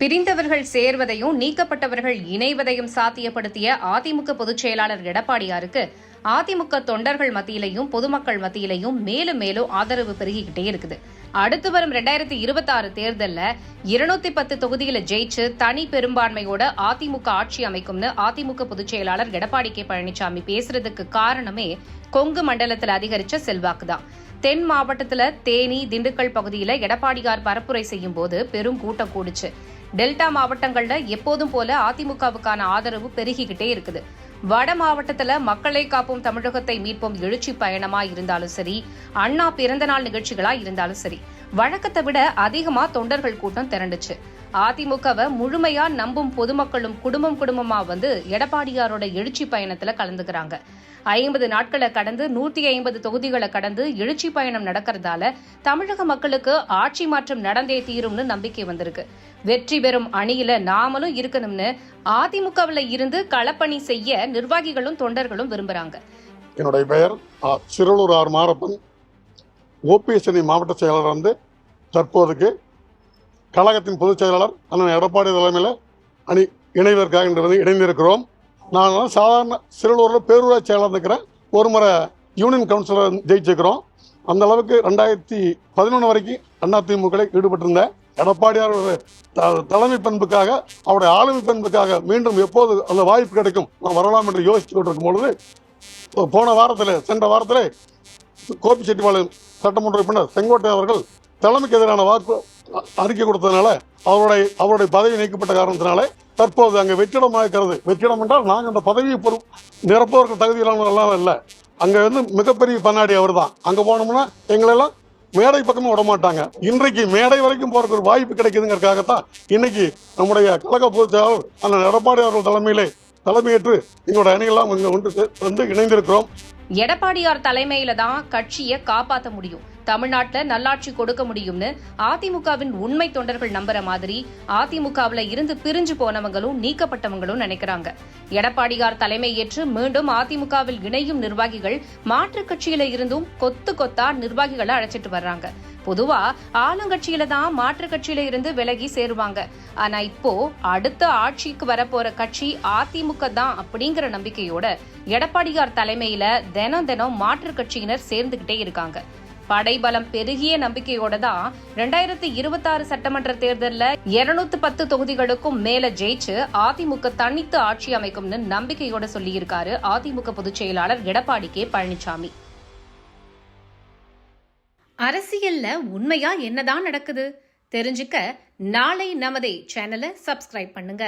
பிரிந்தவர்கள் சேர்வதையும் நீக்கப்பட்டவர்கள் இணைவதையும் சாத்தியப்படுத்திய அதிமுக பொதுச் செயலாளர் எடப்பாடியாருக்கு அதிமுக தொண்டர்கள் மத்தியிலையும் பொதுமக்கள் மத்தியிலையும் மேலும் மேலும் ஆதரவு பெருகிக்கிட்டே இருக்குது. அடுத்து வரும் ரெண்டாயிரத்தி இருபத்தி ஆறு தேர்தலில் இருநூத்தி பத்து தொகுதியில ஜெயிச்சு தனி பெரும்பான்மையோட அதிமுக ஆட்சி அமைக்கும்னு அதிமுக பொதுச் செயலாளர் எடப்பாடி கே பழனிசாமி பேசுறதுக்கு காரணமே கொங்கு மண்டலத்தில் அதிகரிச்ச செல்வாக்குதான். தென் மாவட்டத்தில் தேனி திண்டுக்கல் பகுதியில் எடப்பாடியார் பரப்புரை செய்யும் போது பெரும் கூட்டம் கூடுச்சு. டெல்டா மாவட்டங்களில் எப்போதும் போல அதிமுகவுக்கான ஆதரவு பெருகிக்கிட்டே இருக்குது. வட மாவட்டத்தில் மக்களை காப்போம் தமிழகத்தை மீட்போம் எழுச்சி பயணமா இருந்தாலும் சரி அண்ணா பிறந்தநாள் நிகழ்ச்சிகளா இருந்தாலும் சரி வழக்கத்தை விட அதிகமா தொண்டர்கள் கூட்டம் திரண்டுச்சு. அதிமுகவை முழுமையா நம்பும் பொதுமக்களும் குடும்பம் குடும்பமா வந்து எடப்பாடியாரோட எழுச்சி பயணத்துல கலந்துக்கிறாங்க. ஐம்பது நாட்களை கடந்து நூத்தி ஐம்பது தொகுதிகளை கடந்து எழுச்சி பயணம் நடக்கிறதால தமிழக மக்களுக்கு ஆட்சி மாற்றம் நடந்தே தீரும்னு நம்பிக்கை வந்திருக்கு. வெற்றி பெறும் அணியில நாமளும் இருக்கணும்னு அதிமுகவில் இருந்து களப்பணி செய்ய நிர்வாகிகளும் தொண்டர்களும் விரும்புறாங்க. என்னுடைய பெயர் சிறுவலூர் ஆர் மாரப்பன். ஓபிஎஸ் மாவட்ட செயலர் வந்து தற்போதைக்கு கழகத்தின் பொதுச் செயலாளர் அண்ணன் எடப்பாடி தலைமையில் அணி இணைவதற்காக இன்று இணைந்திருக்கிறோம். நான் சாதாரண சிறுவலூரில் பேரூராட்சி செயலாளர் இருக்கிறேன். ஒரு முறை யூனியன் கவுன்சிலர் ஜெயிச்சிருக்கிறோம். அந்த அளவுக்கு ரெண்டாயிரத்தி பதினொன்று வரைக்கும் அதிமுக ஈடுபட்டிருந்தேன். எடப்பாடியார் த- தலைமை பண்புக்காக அவருடைய ஆளுமை பண்புக்காக மீண்டும் எப்போது அந்த வாய்ப்பு கிடைக்கும் நான் வரலாம் என்று யோசித்து கொண்டிருக்கும் பொழுது போன வாரத்தில் சென்ற வாரத்தில் கோபி செட்டிப்பாளையம் சட்டமன்ற உறுப்பினர் செங்கோட்டை அவர்கள் தலைமைக்கு எதிரான வாக்கு அறிக்கை கொடுத்ததுனால அவருடைய அவருடைய பதவி நீக்கப்பட்ட காரணத்தினால தற்போது அங்கே வெற்றிடமாக இருக்கிறது. வெற்றிடம் என்றால் நாங்கள் அந்த பதவியை பொறு நிரப்பவர்கள் தகுதியிலானவர்களாம் இல்லை அங்கே வந்து மிகப்பெரிய பண்ணாடி அவர் தான் அங்கே போனோம்னா எங்களெல்லாம் மேடை பக்கமும் விட மாட்டாங்க. இன்றைக்கு மேடை வரைக்கும் போறதுக்கு ஒரு வாய்ப்பு கிடைக்குதுங்கிறதுக்காகத்தான் இன்னைக்கு நம்முடைய கழக பொதுச் செயலாளர் அண்ணன் எடப்பாடி அவர்கள் தலைமையிலே தலைமையேற்று எங்களோட அணியெல்லாம் ஒன்று வந்து இணைந்திருக்கிறோம். எடப்பாடியார் தலைமையில தான் கட்சியை காப்பாற்ற முடியும். தமிழ்நாட்டில் நல்லாட்சி கொடுக்க முடியும்னு அதிமுகவின் உண்மை தொண்டர்கள் நம்புற மாதிரி அதிமுகவில் இருந்து பிரிஞ்சு போனவங்களும் நீக்கப்பட்டவங்களும் நினைக்கிறாங்க. எடப்பாடியார் தலைமை ஏற்று மீண்டும் அதிமுகவில் இணையும் நிர்வாகிகள் மாற்றுக் கட்சியில இருந்தும் கொத்து கொத்தா நிர்வாகிகளை அழைச்சிட்டு வர்றாங்க. பொதுவா ஆளுங்கட்சியில தான் மாற்றுக் கட்சியில இருந்து விலகி சேருவாங்க. ஆனா இப்போ அடுத்த ஆட்சிக்கு வரப்போற கட்சி அதிமுக தான் அப்படிங்கிற நம்பிக்கையோட எடப்பாடியார் தலைமையில தினம் தினம் மாற்றுக் கட்சியினர் சேர்ந்துகிட்டே இருக்காங்க. படைபலம் பெருகிய நம்பிக்கையோட தான் ரெண்டாயிரத்தி இருபத்தாறு சட்டமன்ற தேர்தலில் இருநூத்தி பத்து தொகுதிகளுக்கும் மேல ஜெயிச்சு அதிமுக தனித்து ஆட்சி அமைக்கும்னு நம்பிக்கையோட சொல்லியிருக்காரு அதிமுக பொதுச் செயலாளர் எடப்பாடி கே பழனிசாமி அரசியல்ல உண்மையா என்னதான் நடக்குது? தெரிஞ்சுக்க நாளை நமதே சேனலை சப்ஸ்கிரைப் பண்ணுங்க.